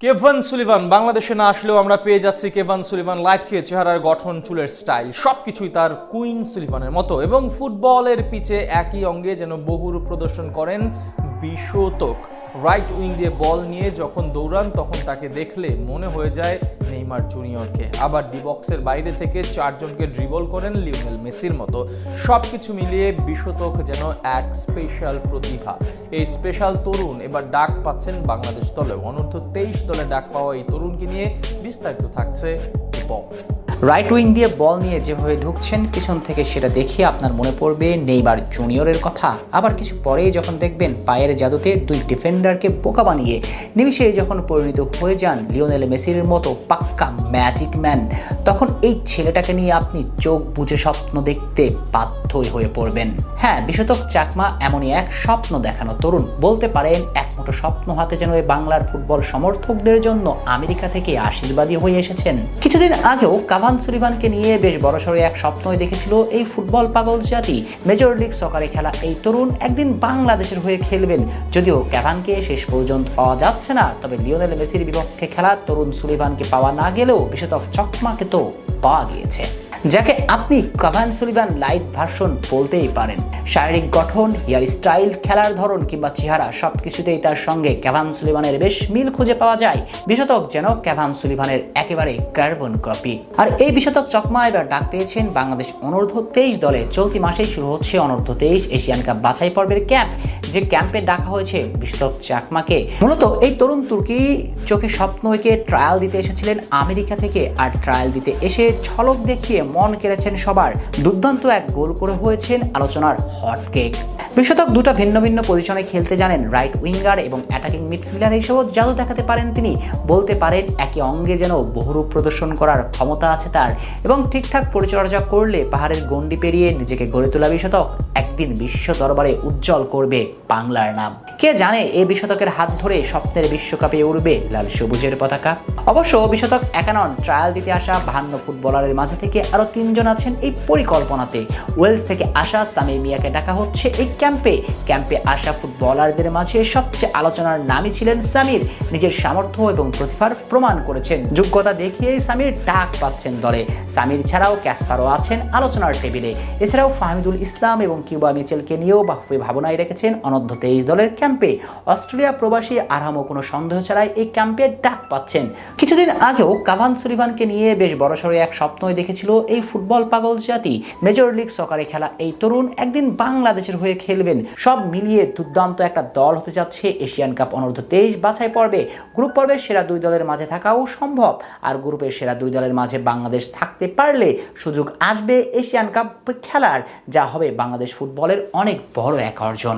Kevan Sullivan, বাংলাদেশে না আসলেও আমরা পেয়ে যাচ্ছি কেভান সুলিভান, লাইট খেয়ে চেহারার গঠন, চুলের স্টাইল, সবকিছুই তার কুইন সুলিভানের মতো এবং ফুটবলের পিচে একই অঙ্গে যেন বহুর প্রদর্শন করেন বিশতক রাইট উইং দিয়ে বল নিয়ে যখন দৌড়ান, তখন তাকে দেখলে মনে হয়ে যায় নেইমার জুনিয়রকে। আবার ডিবক্সের বাইরে থেকে চারজনকে ড্রিবল করেন লিওনেল মেসির মতো। সব কিছু মিলিয়ে বিশতক যেন এক স্পেশাল প্রতিভা। এই স্পেশাল তরুণ এবার ডাক পাচ্ছেন বাংলাদেশ দলেও অনূর্ধ্ব তেইশ দলে ডাক পাওয়া এই তরুণকে নিয়ে বিস্তারিত থাকছে রিপোর্ট রাইট উইং দিয়ে বল নিয়ে যেভাবে ঢুকছেন, পিছন থেকে সেটা দেখে আপনার মনে পড়বে নেইবার জুনিয়রের কথা। আবার কিছু পরেই যখন দেখবেন পায়ের জাদুতে দুই ডিফেন্ডারকে বোকা বানিয়ে নিমিষে যখন পরিণত হয়ে যান লিওনেল মেসির মতো পাক্কা ম্যাজিক ম্যান, তখন এই ছেলেটাকে নিয়ে আপনি চোখ বুঝে স্বপ্ন দেখতে বাধ্যই হয়ে পড়বেন। হ্যাঁ বিশতক চাকমা এমনই এক স্বপ্ন দেখানো তরুণ। বলতে পারেন, এক মুঠো স্বপ্ন হাতে যেন বাংলার ফুটবল সমর্থকদের জন্য আমেরিকা থেকে আশীর্বাদী হয়ে এসেছেন। কিছুদিন আগেও কাভান সুলিভানকে নিয়ে বেশ বড়সড় এক স্বপ্নই দেখেছিল এই ফুটবল পাগল জাতি। মেজর লিগ সকারে খেলা এই তরুণ একদিন বাংলাদেশের হয়ে খেলবেন। যদিও ক্যাভানকে শেষ পর্যন্ত পাওয়া যাচ্ছে না, তবে লিওনেল মেসির বিপক্ষে খেলা তরুণ সুলিভানকে পাওয়া না গেলেও বিশেষক চকমাকে তো পাওয়া গিয়েছে। যাকে আপনি কাভান সুলিভান লাইট ভার্সন বলতেই পারেন। শারীরিক গঠন, হেয়ার স্টাইল, খেলার ধরন কিংবা চেহারা সব কিছুতেই তার সঙ্গে ক্যাভান সুলিভানের বেশ মিল খুঁজে পাওয়া যায়। বিশতক যেন ক্যাভান সুলিভানের একেবারে কার্বন কপি। আর এই বিশতক চকমা এবার ডাক পেয়েছেন বাংলাদেশ অনূর্ধ্ব তেইশ দলে। চলতি মাসেই শুরু হচ্ছে অনূর্ধ্ব তেইশ এশিয়ান কাপ বাছাই পর্বের ক্যাম্প, যে ক্যাম্পে ডাকা হয়েছে বিশতক চাকমাকে। মূলত এই তরুণ তুর্কি চোখে স্বপ্ন এঁকে ট্রায়াল দিতে এসেছিলেন আমেরিকা থেকে, আর ট্রায়াল দিতে এসে ছলক দেখিয়ে মন কেড়েছেন সবার। দুর্দান্ত এক গোল করে হয়েছেন আলোচনার হট কেক। বিশতক দুটো ভিন্ন ভিন্ন পজিশনে খেলতে জানেন রাইট উইঙ্গার এবং অ্যাটাকিং মিডফিল্ডার হিসেবেও জাদু দেখাতে পারেন তিনি। বলতে পারেন একই অঙ্গে যেন বহুরূপ প্রদর্শন করার ক্ষমতা আছে তার এবং ঠিকঠাক পরিচর্যা করলে পাহাড়ের গণ্ডি পেরিয়ে নিজেকে গড়ে তোলা বিশতক। একদিন বিশ্ব দরবারে উজ্জ্বল করবে বাংলার নাম। কে জানে এই বিশতকের হাত ধরে স্বপ্নের বিশ্বকাপে উড়বে লাল সবুজের পতাকা? অবশ্য বিশতক একানন ট্রায়াল দিতে আসা বাহান্ন ফুটবলারের মাঝে থেকে আরও তিনজন আছেন এই পরিকল্পনাতে। ওয়েলস থেকে আসা সামির মিয়াকে ডাকা হচ্ছে এই ক্যাম্পে। ক্যাম্পে আসা ফুটবলারদের মাঝে সবচেয়ে আলোচনার নামই ছিলেন সামির। নিজের সামর্থ্য এবং প্রতিভার প্রমাণ করেছেন। যোগ্যতা দেখিয়েই সামির ডাক পাচ্ছেন দলে। সামির ছাড়াও ক্যাসপারও আছেন আলোচনার টেবিলে। এছাড়াও ফাহমিদুল ইসলাম এবং কিউবা মিচেলকে নিয়েও বাহুবে ভাবনায় রেখেছেন অনূর্ধ্ব তেইশ দলের ক্যাম্পে। অস্ট্রেলিয়া প্রবাসী আরামও কোনো সন্দেহ ছাড়াই এই ক্যাম্পে ডাক পাচ্ছেন। কিছুদিন আগেও কাভান সুলিভানকে নিয়ে বেশ বড়সড় এক স্বপ্নই দেখেছিল এই ফুটবল পাগল জাতি। মেজর লিগ সকারে খেলা এই তরুণ একদিন বাংলাদেশের হয়ে খেলবেন। সব মিলিয়ে দুর্দান্ত একটা দল হতে যাচ্ছে এশিয়ান কাপ অনূর্ধ্ব তেইশ বাছাই পর্বে। গ্রুপ পর্বে সেরা দুই দলের মাঝে থাকাও সম্ভব। আর গ্রুপের সেরা দুই দলের মাঝে বাংলাদেশ থাকতে পারলে সুযোগ আসবে এশিয়ান কাপ খেলার, যা হবে বাংলাদেশ ফুটবলের অনেক বড় এক অর্জন।